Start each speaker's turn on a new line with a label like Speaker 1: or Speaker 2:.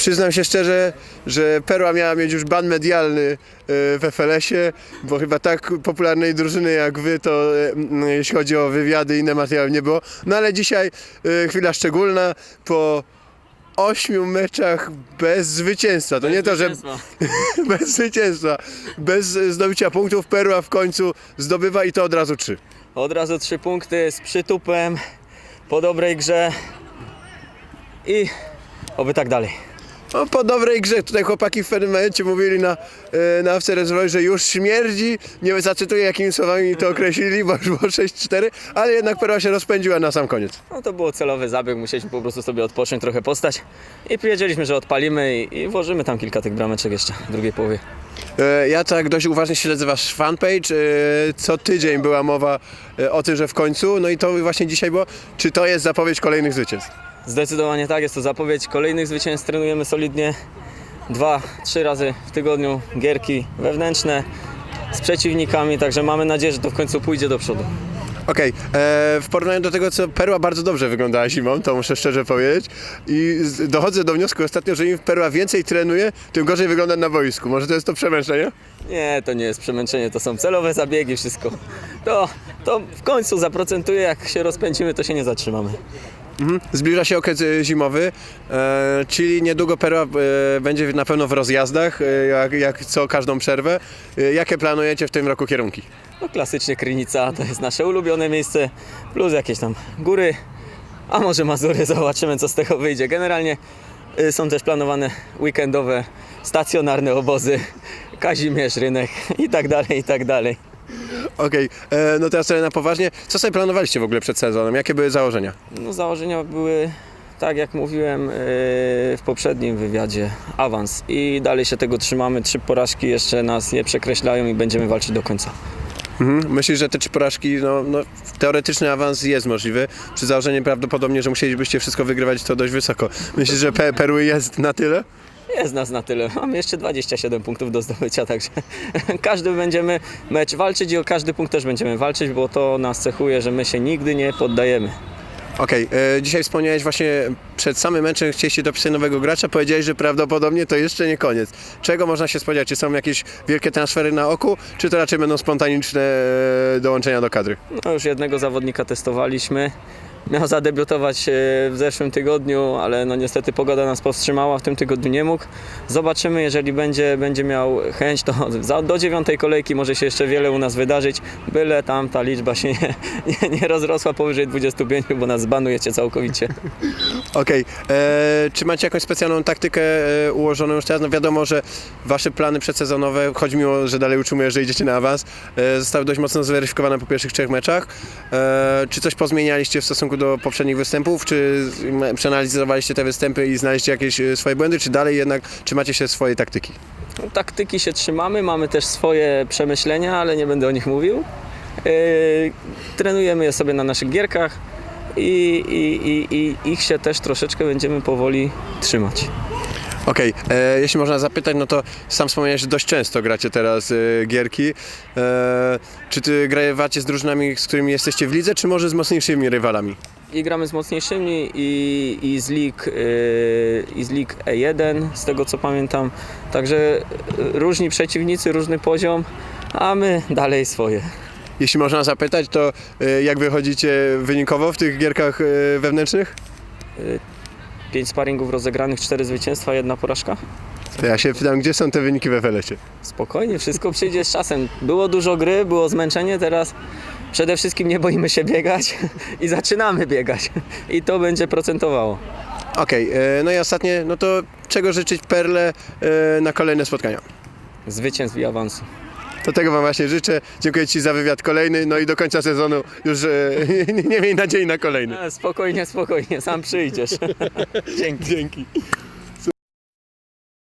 Speaker 1: Przyznam się szczerze, że Perła miała mieć już ban medialny e, w FLS-ie, bo chyba tak popularnej drużyny jak wy, to e, jeśli chodzi o wywiady i inne materiały nie było. No ale dzisiaj e, chwila szczególna po ośmiu meczach bez zwycięstwa. To nie to, że bez zwycięstwa, bez zdobycia punktów Perła w końcu zdobywa i to od razu trzy.
Speaker 2: Od razu trzy punkty z przytupem, po dobrej grze i oby tak dalej.
Speaker 1: No, po dobrej grze, tutaj chłopaki w pewnym momencie mówili na, e, na rezerwowej, że już śmierdzi, nie zacytuję jakimi słowami to określili, bo już było 6-4, ale jednak Perła się rozpędziła na sam koniec.
Speaker 2: No to było celowy zabieg, musieliśmy po prostu sobie odpocząć, trochę postać. I wiedzieliśmy, że odpalimy i, i włożymy tam kilka tych brameczek jeszcze w drugiej połowie.
Speaker 1: E, Ja tak dość uważnie śledzę wasz fanpage, e, co tydzień była mowa e, o tym, że w końcu, no i to właśnie dzisiaj było, czy to jest zapowiedź kolejnych zwycięstw?
Speaker 2: Zdecydowanie tak, jest to zapowiedź kolejnych zwycięstw, trenujemy solidnie dwa, trzy razy w tygodniu gierki wewnętrzne z przeciwnikami, także mamy nadzieję, że to w końcu pójdzie do przodu.
Speaker 1: Okej, e, w porównaniu do tego, co Perła bardzo dobrze wyglądała zimą, to muszę szczerze powiedzieć. I dochodzę do wniosku ostatnio, że im Perła więcej trenuje, tym gorzej wygląda na boisku. Może to jest to przemęczenie?
Speaker 2: Nie, to nie jest przemęczenie, to są celowe zabiegi, wszystko. To, to w końcu zaprocentuje, jak się rozpędzimy, to się nie zatrzymamy.
Speaker 1: Mhm. Zbliża się okres e, zimowy, e, czyli niedługo Perła e, będzie na pewno w rozjazdach, e, jak, jak co każdą przerwę. E, jakie planujecie w tym roku kierunki?
Speaker 2: No klasycznie Krynica to jest nasze ulubione miejsce, plus jakieś tam góry, a może Mazury, zobaczymy co z tego wyjdzie. Generalnie y, są też planowane weekendowe, stacjonarne obozy, Kazimierz, Rynek i tak dalej, i tak dalej.
Speaker 1: Okej, e, no teraz sobie na poważnie. Co sobie planowaliście w ogóle przed sezonem? Jakie były założenia?
Speaker 2: No założenia były, tak jak mówiłem y, w poprzednim wywiadzie, awans i dalej się tego trzymamy. Trzy porażki jeszcze nas nie przekreślają i będziemy walczyć do końca.
Speaker 1: Mhm. Myślisz, że te trzy porażki, no, no teoretyczny awans jest możliwy. Przy założeniu prawdopodobnie, że musielibyście wszystko wygrywać, to dość wysoko. Myślisz, że Pe- Perły jest na tyle?
Speaker 2: Jest nas na tyle. Mamy jeszcze 27 punktów do zdobycia, także każdy będziemy mecz walczyć i o każdy punkt też będziemy walczyć, bo to nas cechuje, że my się nigdy nie poddajemy.
Speaker 1: Okej, e, dzisiaj wspomniałeś właśnie przed samym meczem chcieliście dopisać nowego gracza, powiedziałeś, że prawdopodobnie to jeszcze nie koniec. Czego można się spodziewać? Czy są jakieś wielkie transfery na oku, czy to raczej będą spontaniczne e, dołączenia do kadry?
Speaker 2: No już jednego zawodnika testowaliśmy. Miał zadebiutować e, w zeszłym tygodniu, ale no niestety pogoda nas powstrzymała, w tym tygodniu nie mógł. Zobaczymy, jeżeli będzie, będzie miał chęć, to za, do dziewiątej kolejki może się jeszcze wiele u nas wydarzyć, byle tam ta liczba się nie, nie, nie rozrosła powyżej 25, bo nas zbanujecie całkowicie.
Speaker 1: Okej, e, czy macie jakąś specjalną taktykę e, ułożoną już teraz? No wiadomo, że wasze plany przedsezonowe, choć mimo, że dalej utrzymuję, że idziecie na awans, e, zostały dość mocno zweryfikowane po pierwszych trzech meczach. E, czy coś pozmienialiście w stosunku do poprzednich występów? Czy przeanalizowaliście te występy i znaleźliście jakieś e, swoje błędy, czy dalej jednak trzymacie się swojej taktyki?
Speaker 2: No, Taktyki się trzymamy, mamy też swoje przemyślenia, ale nie będę o nich mówił. Yy, trenujemy je sobie na naszych gierkach i, i, i, i ich się też troszeczkę będziemy powoli trzymać.
Speaker 1: Okej, e, jeśli można zapytać, no to sam wspomniałeś, że dość często gracie teraz e, gierki. E, czy ty gracie z drużynami, z którymi jesteście w lidze, czy może z mocniejszymi rywalami?
Speaker 2: I gramy z mocniejszymi i, i, z lig, yy, i z lig E1, z tego co pamiętam. Także yy, różni przeciwnicy, różny poziom, a my dalej swoje.
Speaker 1: Jeśli można zapytać, to e, jak wychodzicie wynikowo w tych gierkach e, wewnętrznych?
Speaker 2: Pięć sparingów rozegranych, cztery zwycięstwa, jedna porażka.
Speaker 1: To ja się pytam, gdzie są te wyniki w FLS-ie?
Speaker 2: Spokojnie, wszystko przyjdzie z czasem. Było dużo gry, było zmęczenie, teraz przede wszystkim nie boimy się biegać i zaczynamy biegać. I to będzie procentowało.
Speaker 1: Okej, e, no i ostatnie, no to czego życzyć Perle e, na kolejne spotkania?
Speaker 2: Zwycięstw i awansu.
Speaker 1: To tego Wam właśnie życzę. Dziękuję Ci za wywiad kolejny, no i do końca sezonu już e, nie miej nadziei na kolejny.
Speaker 2: E, Spokojnie, spokojnie, sam przyjdziesz. Dzięki.
Speaker 1: Dzięki.